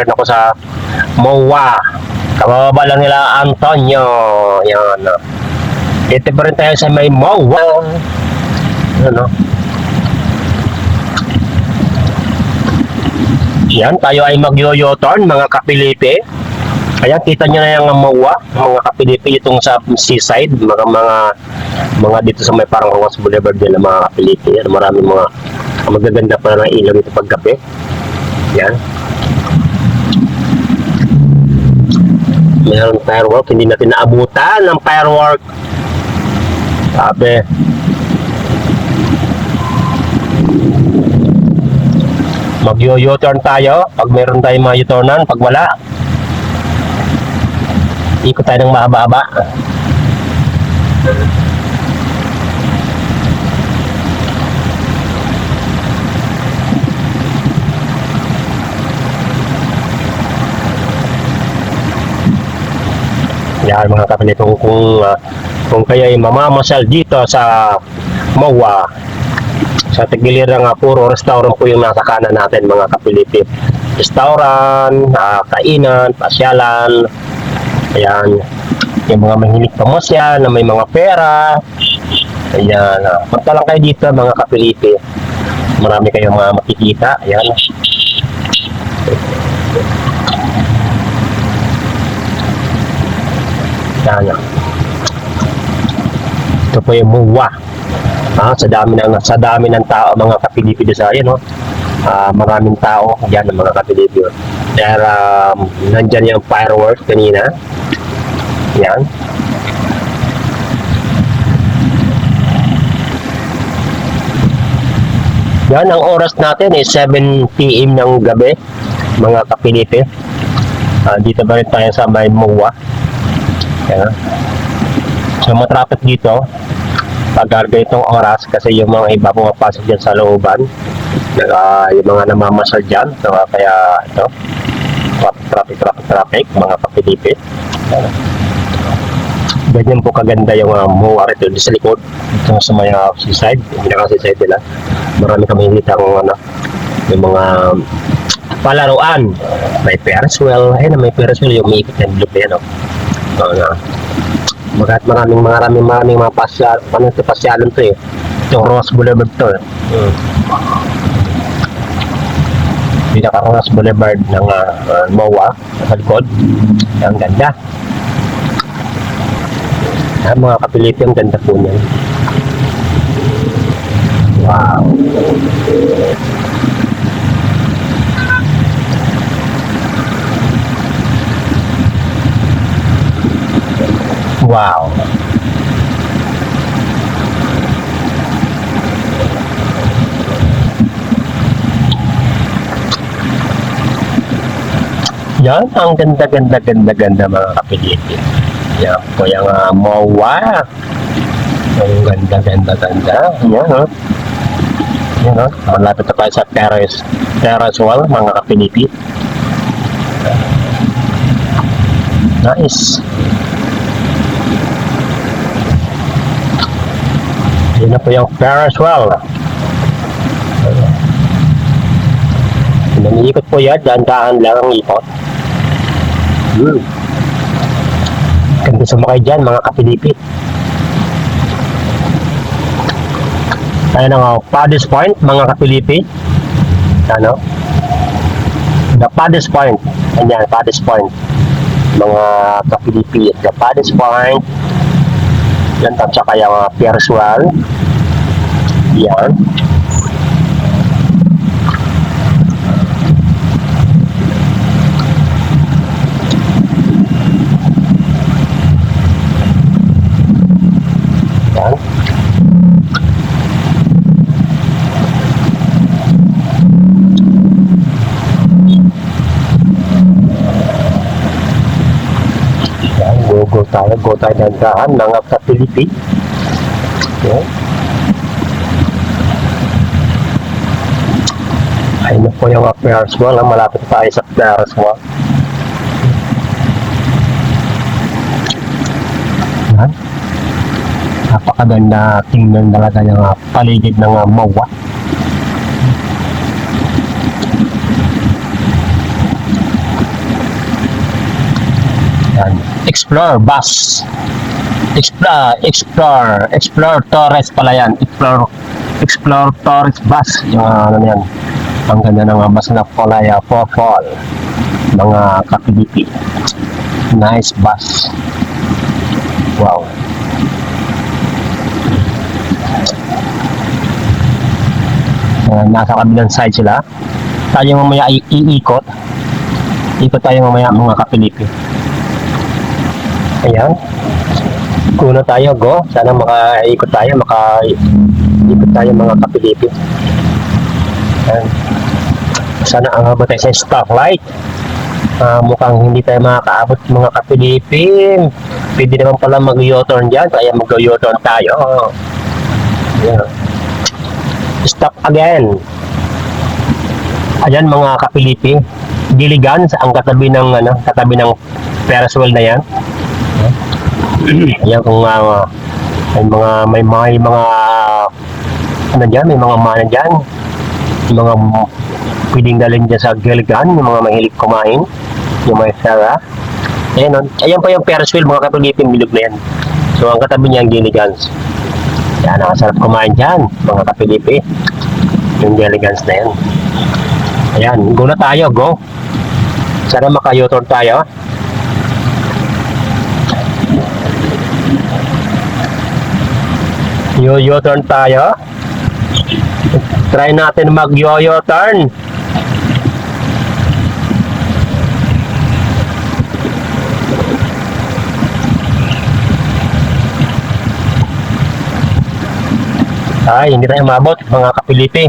rin ako sa MOA. Kababa lang nila Antonio. Yan. Dito pa rin tayo sa may MOA. Ano? Yan, tayo ay magyo-U-turn mga kapilipi. Ayan, kita nyo na yung MOA, mga kapilipi itong sa seaside, mga mga mga dito sa may parang Rojas Boulevard nila mga kapilipi. Yan, maraming mga magaganda pa ng ilaw dito paggabi. Yan. Meron firework, hindi natin naabutan ng firework. Sabi, mag-u-turn tayo pag meron tayong mga u-turnan, pag wala, ikot tayo ng mahaba-haba. Yan mga kapatid, kung, kung, ah, kung kayo ay mamamasyal dito sa MOA, sa Tigiliran nga puro restaurant po yung nasa kanan natin mga kapilipip. Restaurant, ah, kainan, pasyalan, ayan, yung mga mahilig pamasyal na may mga pera, ayan, uh, punta lang kayo dito mga kapilipip. Marami kayong mga makikita, ayan. Ayan. Ito po yung muwa. Ah, sa dami ng sa dami ng tao mga kapilipi sa ayan no. Ah, maraming tao diyan ng mga kapilipi. Pero um, nandiyan yung fireworks kanina. Yan. Yan, ang oras natin is 7 p.m. ng gabi, mga kapilipi. Ah, dito ba rin tayo sa may MOA. Yan. So, matraffic dito pagkarga itong oras kasi yung mga iba pumapasok dyan sa looban. Uh, yung mga namamasal dyan so, uh, kaya ito traffic traffic traffic mga kapilipit. Ganyan po kaganda yung uh, MOA rito sa likod ito sa may uh, seaside yung pinaka seaside nila. Marami kami hinita kung ano yung mga palaruan. May Ferris wheel. Ayun may Ferris wheel yung may ikot ng loop yan oh. Na, Magat maraming maraming maraming mga pasyal, ano ito pasyalan to eh. Itong Ross Boulevard to eh. Hmm. Pinaka Ross Boulevard ng uh, uh, MOA sa likod. Ang ganda. Ah, mga kapilipi, ang ganda po niyan. Wow. Wow. Yan, ang ganda, ganda, ganda, ganda mga kapiliti. Yan po yung uh, MOA. Ang ganda, ganda, ganda. Yan, no? Yan, no? Malapit na tayo sa terrace. Terrace wall, mga. Nice. Yun na po yung Ferris wheel. Naniikot po yan, dahan-dahan lang ang ikot. Hmm. Ganda sumakay dyan, mga kapilipit. Ayan ang uh, Paddy's Point, mga kapilipit. Ano? The Paddy's Point. Ayan, Paddy's Point. Mga kapilipit. The Paddy's Point. Yan, at saka yung uh. Yan. Yan. Yan, go, go tayo. Tayo ng Philippines. Yan. Ayun na po yung affairs wall. ah. Malapit tayo sa affairs wall. Yan. Napakaganda tingnan talaga yung paligid ng uh, MOA. Yan. Explore bus. Explore, explore, explore Torres pala yan. Explore, explore Torres bus. Yung ano yan. Ang ganda ng bus na Polaya for fall. Mga kapilipi. Nice bus. Wow. Ayan, nasa kabilang side sila. Tayo mamaya iikot. Ikot tayo mamaya mga kapilipi. Ayan. Kuna tayo, go. Sana makaikot tayo, makaikot tayo mga kapilipi. Ayan. Sana ang abot tayo sa stoplight. Ah, mukhang hindi tayo makakaabot mga kapilipin. Pwede naman pala mag-u-turn dyan, kaya mag-u-turn tayo. Ayan. Stop again. Ayan mga kapilipi. Giligan ang katabi ng ano, katabi ng Ferris wheel na yan. Ayan kung uh, may mga may mga may mga ano dyan, may mga mana dyan. Yung mga pwedeng dalhin dyan sa Gilligan, yung mga mahilig kumain. Yung may Sarah. Ayan, oh. ayan pa yung Ferris wheel, mga kapilipin, bilog na yan. So, ang katabi niya ang Gilligans. Yan, nakasarap kumain dyan, mga kapilipi. Yung Gilligans na yan. Ayan, go na tayo, go. Sana maka-U-turn tayo. Yo-yo-turn tayo. Try natin mag-yo-yo-turn. Ay, hindi tayo mabot, mga kapilipi.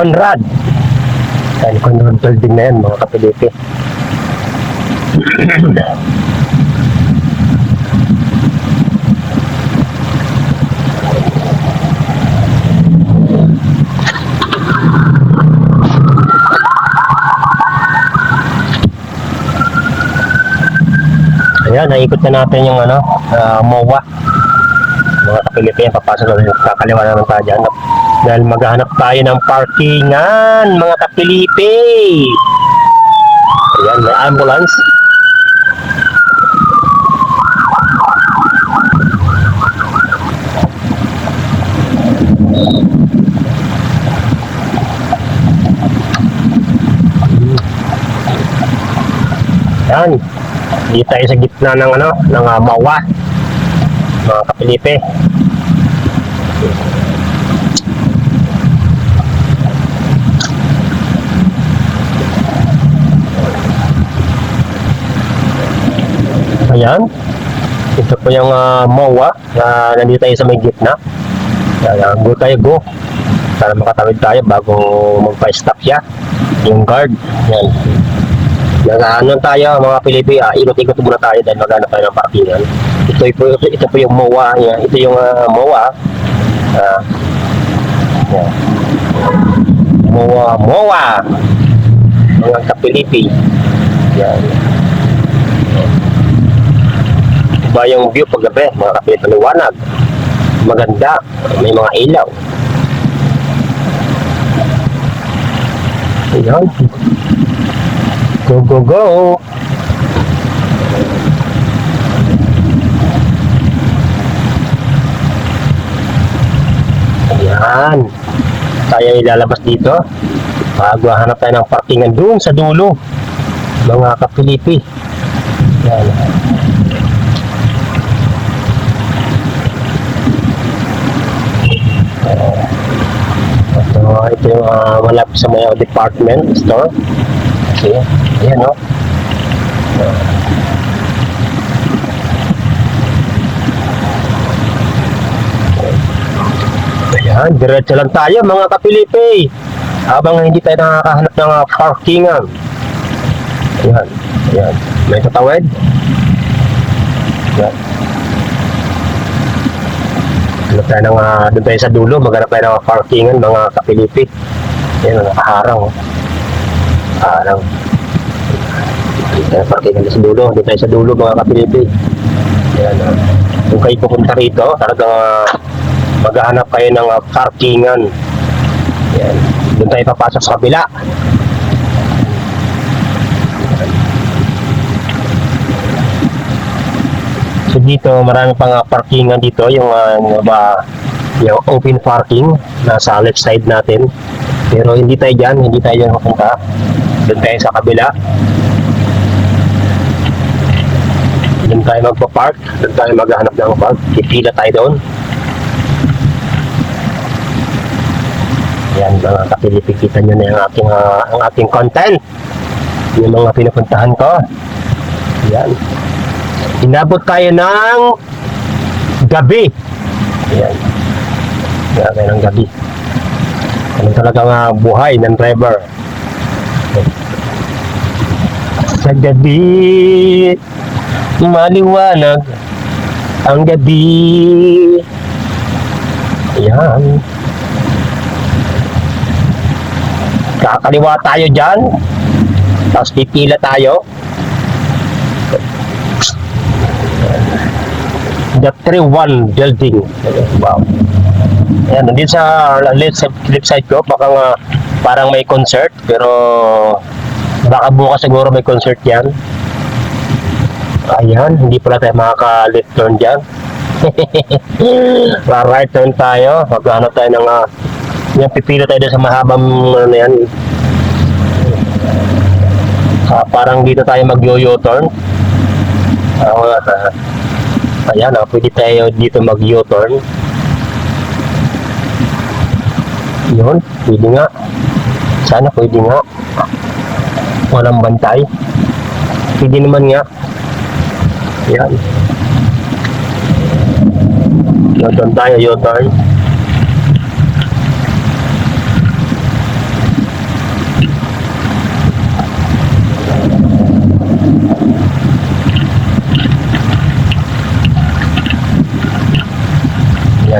Conrad. Yan, Conrad building na yan, mga kapilipi. Ayan, naikot na natin yung ano, ah, MOA. Mga kapilipi, papasok na kakaliwa na naman tayo dyan. Dahil maghanap tayo ng parkingan, mga kapilipi. Ayan, may ambulance. Yan. Dito tayo sa gitna ng ano, ng uh, mawa. Mga kapilipi. Ayan. Ito po yung uh, MOA na nandito tayo sa may gitna. Kaya go tayo go. Para makatawid tayo bago magpa-stop siya. Yung guard. Yan. Nag-ano tayo mga Pilipi, ah, ikot-ikot muna tayo dahil maghanap tayo ng parkingan. Ito, po, ito, ito po yung MOA. Yan. Ito yung uh, MOA. Ah, yan. MOA, MOA. Mga kapilipi. Yan. Iba yung view pag gabi, mga kapilipi liwanag. Maganda, may mga ilaw. Ayan. Go, go, go! Ayan. Tayo ilalabas dito. Bago hanap tayo ng parkingan doon sa dulo. Mga kapilipi. Ayan. Ito, ito yung uh, malapit sa may department store. Okay. Ayan, no? Yan, diretso lang tayo mga kapilipi. Habang hindi tayo nakakahanap ng uh, parkingan. Ayan, ayan. May tatawid. Ayan. Hanap tayo ng, uh, doon tayo sa dulo, maghanap tayo ng parkingan mga kapilipi. Ayan, nakaharang. Harang. Tayo parkingan sa dulo, doon tayo sa dulo mga kapilipi. Ayan, uh, kung kayo pupunta rito, talagang uh, maghahanap kayo ng uh, parkingan. Yan. Doon tayo papasok sa kabila. So dito, marami pang uh, parkingan dito. Yung, uh, ba, yung open parking nasa left side natin. Pero hindi tayo dyan, hindi tayo dyan mapunta. Doon tayo sa kabila. Doon tayo magpa-park. Doon tayo maghahanap ng park. Pipila tayo doon. Yan mga kapilipi, kita nyo na yung aking, ah, ang ating content. Yung mga pinupuntahan ko. Yan. Inabot tayo ng gabi. Yan. Yan tayo ng gabi. Ano talaga nga buhay ng driver. Sa gabi, maliwanag ang gabi. Yan. kakaliwa tayo dyan tapos pipila tayo the 3-1 building. Wow. Ayan, nandito sa left left side ko baka nga parang may concert pero baka bukas siguro may concert yan. Ayan hindi pala tayo makaka left turn dyan. Right turn tayo maghanap tayo ng uh, yan, pipila tayo sa mahabang ano yan. Ah, parang dito tayo mag-yo-yo turn. Ah, sa Ayan, ah, pwede tayo dito mag-U-turn. Yun, pwede nga. Sana pwede nga. Walang bantay. Pwede naman nga. Ayan. U-turn tayo, U-turn.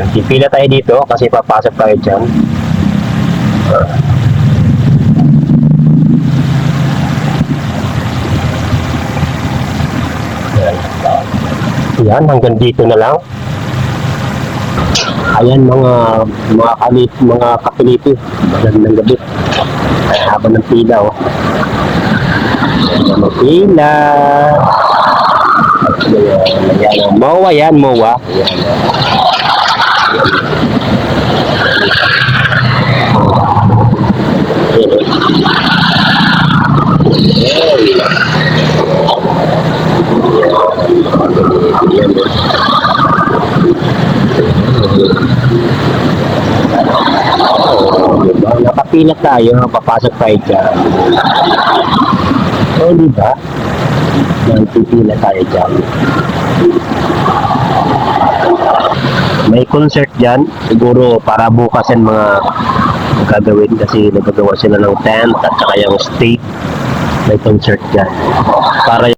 Yan, pipila tayo dito kasi papasok tayo dyan. Ah. Yan. Yan, hanggang dito na lang. Ayan mga mga kalit, mga kapiliti. Magandang gabi. Ay, haba ng pila oh. Ayan, pila. Ayan, ayan, mowa yan, mowa. Ayan, diba? Nakapila tayo, papasok tayo dyan. Oo, di ba? Yan, pipila tayo dyan. May concert dyan, siguro para bukas yan mga gagawin kasi nagagawa sila ng tent at saka yung stage. May concert dyan. Para